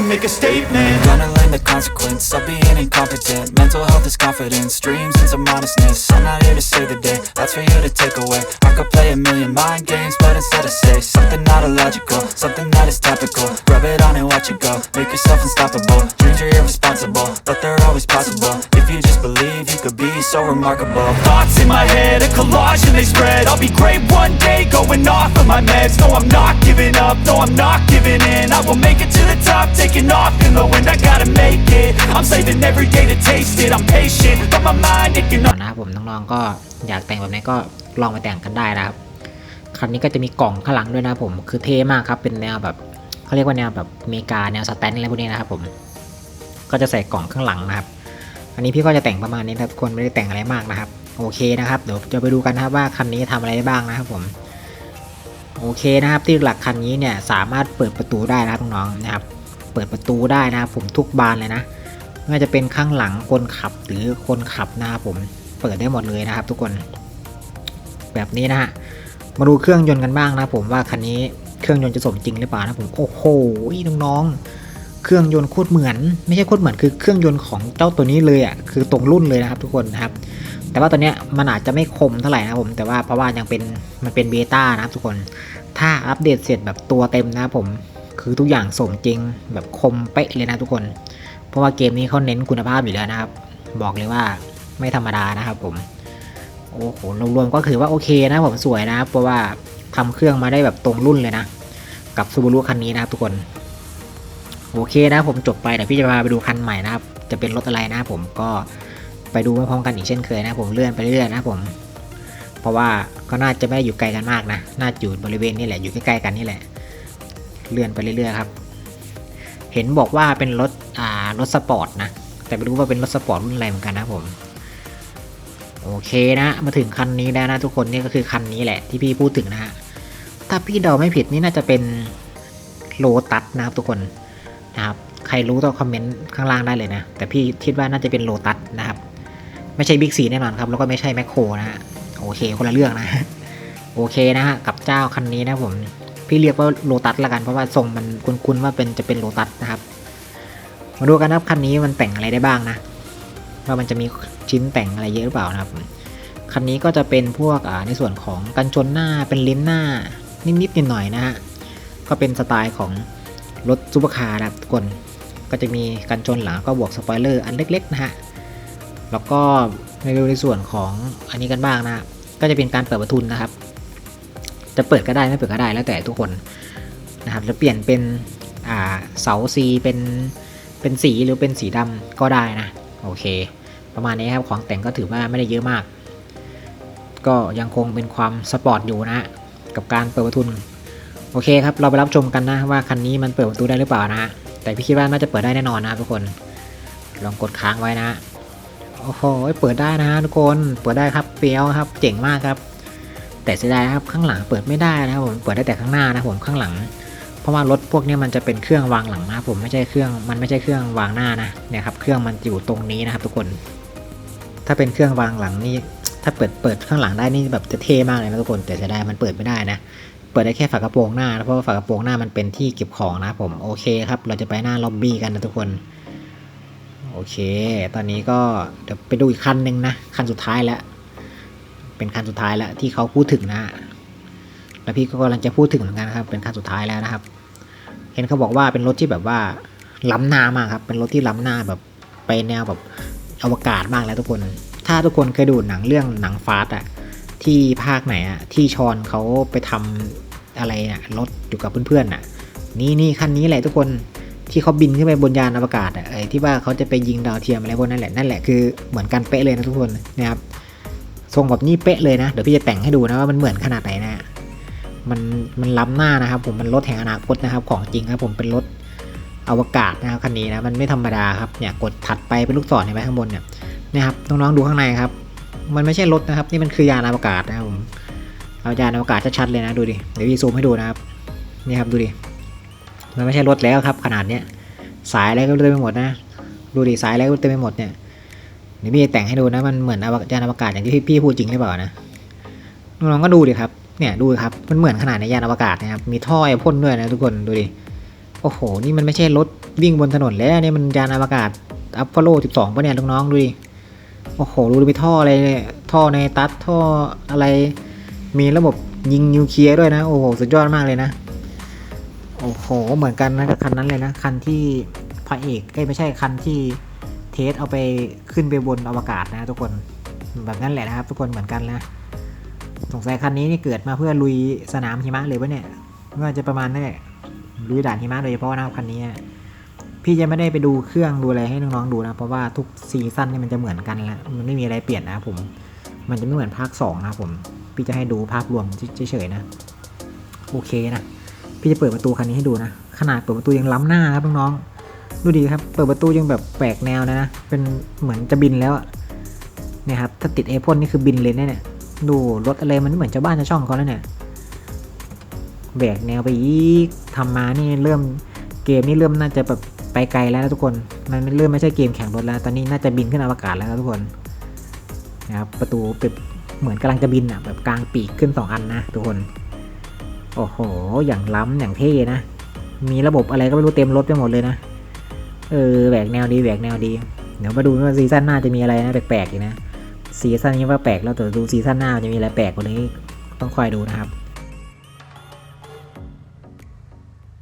and make a statement. Gonna learn the consequence of being incompetent. Mental health is confidence, dreams and some honestness I'm not here to save the day, that's for you to take away. I could play a million mind games, but instead I say Something not illogical, something that is topical. Rub it on and watch it go, make yourself unstoppable. Dreams are irresponsible, but they're always possible. If you just believe, you could be so remarkable. Thoughts in my head, collage and they spread I'll be great one day, going off of my meds No, I'm not giving up, no, I'm not giving in I will make it to the top, taking off in the wind I gotta make it, I'm saving every day to taste it I'm patient, but my mind, it can นะครับผมน้องๆก็อยากแต่งแบบไหนก็ลองมาแต่งกันได้นะครับคันนี้ก็จะมีกล่องข้างหลังด้วยนะผมคือเท่มากครับเป็นแนวแบบเขาเรียกว่าแนวแบบอเมริกาแนวสแตนอะไรพวกนี้นะครับผมก็จะใส่กล่องข้างหลังนะครับ อันนี้พี่ก็จะแต่งประมาณนี้ครับคนไม่ได้แต่งอะไรมากนะครับ โอเคนะครับเดี๋ยวจะไปดูกันนะครับว่าคันนี้ทำอะไรได้บ้างนะครับผมโอเคนะครับที่หลักคันนี้เนี่ยสามารถเปิดประตูได้นะครับน้องๆนะครับ เปิดประตูได้นะครับผมทุกบานเลยนะไม่ว่าจะเป็นข้างหลังคนขับหรือคนขับนะครับผมเปิดได้หมดเลยนะครับ ทุกคนแบบนี้นะฮะมาดูเครื่องยนต์กันบ้างนะครับผมว่าคันนี้เครื่องยนต์จะสมจริงหรือเปล่านะผมโอ้โหน้องๆ เครื่องยนต์โคตรเหมือน ไม่ใช่โคตรเหมือนคือเครื่องยนต์ของเจ้าตัวนี้เลยอะคือตรงรุ่นเลยนะครับ ทุกคนนะครับ แต่ว่าตัวเนี้ยมันอาจจะไม่คมเท่าไหร่นะผมแต่ว่าเพราะว่ายังเป็นมันเป็นเบต้านะครับทุกคน ถ้าอัปเดตเสร็จแบบตัวเต็มนะครับผมคือทุกอย่างสมจริงแบบคมเป๊ะเลยนะทุกคน เพราะว่าเกมนี้เขาเน้นคุณภาพอยู่แล้วนะครับ บอกเลยว่าไม่ธรรมดานะครับผมโอ้โหรวมๆก็คือว่าโอเคนะผมสวยนะครับเพราะว่าทำเครื่องมาได้แบบตรงรุ่นเลยนะ กับซูบารุคันนี้นะครับทุกคนโอเคนะผมจบไปเดี๋ยวพี่จะพาไปดูคันใหม่นะครับ จะเป็นรถอะไรนะครับผมก็ ไปดูพร้อมกันอีกเช่นเคยนะผมเลื่อนไปเรื่อยนะผม เพราะว่าก็น่าจะไม่ได้อยู่ไกลกันมากนะ น่าจะอยู่บริเวณนี่แหละ อยู่ใกล้ๆกันนี่แหละ เลื่อนไปเรื่อยๆครับ เห็นบอกว่าเป็นรถ อ่า รถสปอร์ตนะ แต่ไม่รู้ว่าเป็นรถสปอร์ตรุ่นอะไรเหมือนกันนะผม โอเคนะ มาถึงคันนี้แล้วนะทุกคนนี่ก็คือคันนี้แหละ ที่พี่พูดถึงนะฮะ ถ้าพี่เดาไม่ผิดนี่น่าจะเป็นโลตัสนะครับทุกคน นะครับ ใครรู้ต้องคอมเมนต์ข้างล่างได้เลยนะ แต่พี่คิดว่าน่าจะเป็นโลตัสนะครับ ไม่ใช่บิ๊กซีแน่นอนครับ แล้วก็ไม่ใช่แมคโครนะฮะโอเคคนละเรื่องนะ โอเคนะฮะกับเจ้าคันนี้นะผมพี่เรียกว่าโลตัสละกันเพราะว่าทรงมันคุ้นๆว่าเป็นจะเป็นโลตัสนะครับมาดูกันนะครับคันนี้มันแต่งอะไรได้บ้างนะว่ามันจะมีชิ้นแต่งอะไรเยอะหรือเปล่านะครับ คันนี้ก็จะเป็นพวกในส่วนของกันชนหน้าเป็นลิ้นหน้านิดๆหน่อยๆนะฮะก็เป็นสไตล์ของรถซูเปอร์คาร์นะครับทุกคนก็จะมีกันชนหลังก็บวกสปอยเลอร์อันเล็กๆนะฮะ แล้วก็ในดูในส่วนของอันนี้กันบ้างนะก็จะเป็นการเปิดประทุนนะครับ จะเปิดก็ได้ไม่เปิดก็ได้แล้วแต่ทุกคนนะครับจะเปลี่ยนเป็นเสาซีเป็นเป็นสีหรือเป็นสีดำก็ได้นะโอเค ประมาณนี้ครับของแต่งก็ถือว่าไม่ได้เยอะมาก ก็ยังคงเป็นความสปอร์ตอยู่นะ กับการเปิดประทุนโอเคครับเราไปรับชมกันนะว่าคันนี้มันเปิดประตูได้หรือเปล่านะแต่พี่คิดว่าน่าจะเปิดได้แน่นอนนะทุกคน ลองกดค้างไว้นะ โอ้โหเปิดได้นะทุกคนเปิดได้ครับเปียวครับ เจ๋งมากครับ แต่เสียดายครับข้างหลังเปิดไม่ได้นะครับผมเปิดได้แต่ข้างหน้านะผมข้างหลัง เพราะว่ารถพวกนี้มันจะเป็นเครื่องวางหลังนะผมไม่ใช่เครื่องมันไม่ใช่เครื่องวางหน้านะเนี่ยครับเครื่องมันอยู่ตรงนี้นะครับ ทุกคน ถ้าเป็นเครื่องวางหลังนี่ถ้าเปิดเปิดข้างหลังได้นี่แบบจะเท่มากเลยนะทุกคน แต่เสียดายมันเปิดไม่ได้นะเปิดได้แค่ฝากระโปรงหน้านะเพราะว่าฝากระโปรงหน้ามันเป็นที่เก็บของนะผมโอเคครับ เราจะไปหน้าล็อบบี้กันนะทุกคน โอเค ตอนนี้ก็เดี๋ยวไปดูอีกคันหนึ่งนะ คันสุดท้ายแล้ว เป็นคันสุดท้ายแล้วที่เขาพูดถึงนะ แล้วพี่ก็กำลังจะพูดถึงเหมือนกันนะครับ เป็นคันสุดท้ายแล้วนะครับ เห็นเขาบอกว่าเป็นรถที่แบบว่าล้ำหน้ามากครับ เป็นรถที่ล้ำหน้าแบบไปแนวแบบอวกาศมากแล้วทุกคน ถ้าทุกคนเคยดูหนังเรื่องหนังฟาสอะที่ภาคไหนอะที่ชอนเขาไปทำอะไรนะรถอยู่กับเพื่อนๆน่ะ นี่นี่คันนี้แหละทุกคน ที่เขาบินขึ้นไปบนยานอวกาศอะไอ้ที่ว่าเขาจะไปยิงดาวเทียมอะไรพวกนั้นแหละนั่นแหละคือเหมือนกันเป๊ะเลยนะทุกคนนะครับทรงแบบนี้เป๊ะเลยนะเดี๋ยวพี่จะแต่งให้ดูนะว่ามันเหมือนขนาดไหนนะมันมันล้ำหน้านะครับผมมันรถแห่งอนาคตนะครับ ของจริงครับผมเป็นรถอวกาศนะครับคันนี้นะมันไม่ธรรมดาครับเนี่ยกดถัดไปเป็นลูกศรเห็นไหมข้างบนเนี่ยนี่ยครับน้องๆดูข้างในครับ มันไม่ใช่รถนะครับ นี่มันคือยานอวกาศนะครับผมเอายานอวกาศชัดๆเลยนะดูดิเดี๋ยวพี่ซูมให้ดูนะครับนี่ครับดูดิ มันไม่ใช่รถแล้วครับ ขนาดเนี้ยสายอะไรก็เต็มไปหมดนะ ดูดิสายอะไรก็เต็มไปหมดเนี่ยเดี๋ยวพี่แต่งให้ดูนะมันเหมือนอวกยานอวกาศอย่างที่พี่พูดจริงหรือเปล่านะน้องๆก็ดูดิครับเนี่ยดูครับมันเหมือนขนาดในยานอวกาศนะครับมีท่อไอพ่นด้วยนะทุกคนดูดิโอ้โหนี่มันไม่ใช่รถวิ่งบนถนนแล้วนี่มันยานอวกาศอัพฟโล12ปะเนี่ยน้องๆดูดิโอ้โหดูมีท่ออะไรท่อในตัดท่ออะไร มีระบบยิงนิวเคลียร์ด้วยนะ โอ้โห สุดยอดมากเลยนะ โอ้โห เหมือนกันนะกับคันนั้นเลยนะ คันที่พระเอกเอ้ยไม่ใช่คันที่เทสเอาไปขึ้นไปบนอวกาศนะทุกคนแบบนั้นแหละนะครับ ทุกคนเหมือนกันนะสงสัยคันนี้นี่เกิดมาเพื่อลุยสนามหิมะเลยปะเนี่ยก็จะประมาณนั่นแหละลุยด่านหิมะโดยเฉพาะนะครับคันนี้พี่จะไม่ได้ไปดูเครื่องดูอะไรให้น้องๆดูนะ เพราะว่าทุกซีซั่นนี่มันจะเหมือนกันแล้วมันไม่มีอะไรเปลี่ยนนะผมมันจะไม่เหมือนภาคสองนะผม พี่จะให้ดูภาพรวมเฉยๆนะ โอเคนะ พี่จะเปิดประตูคันนี้ให้ดูนะ ขนาดเปิดประตูยังล้ำหน้าครับน้องๆ ดูดีครับ เปิดประตูยังแบบแปลกแนวนะนะ เป็นเหมือนจะบินแล้วเนี่ยครับ ถ้าติดเอพ่นนี่คือบินเลยแน่เนี่ย ดูรถอะไรมันเหมือนชาวบ้านชาวช่องเขาแล้วเนี่ย แบกแนวไปอีกทำมานี่เริ่มเกมนี่เริ่มน่าจะแบบไปไกลแล้วนะทุกคน มันเริ่มไม่ใช่เกมแข่งรถแล้ว ตอนนี้น่าจะบินขึ้นอวกาศแล้วนะทุกคน นะครับ ประตูเป็นเหมือนกำลังจะบินอะแบบกลางปีกขึ้นสองอันนะทุกคน โอ้โห อย่างล้ำอย่างเท่นะ มีระบบอะไรก็ไม่รู้เต็มรถไปหมดเลยนะ เออแบกแนวดีแบกแนวดี เดี๋ยวมาดูว่าซีซั่นหน้าจะมีอะไรนะแปลกๆอีกนะ ซีซั่นนี้ว่าแปลกแล้วแต่ดูซีซั่นหน้าจะมีอะไรแปลกกว่านี้ต้องคอยดูนะครับ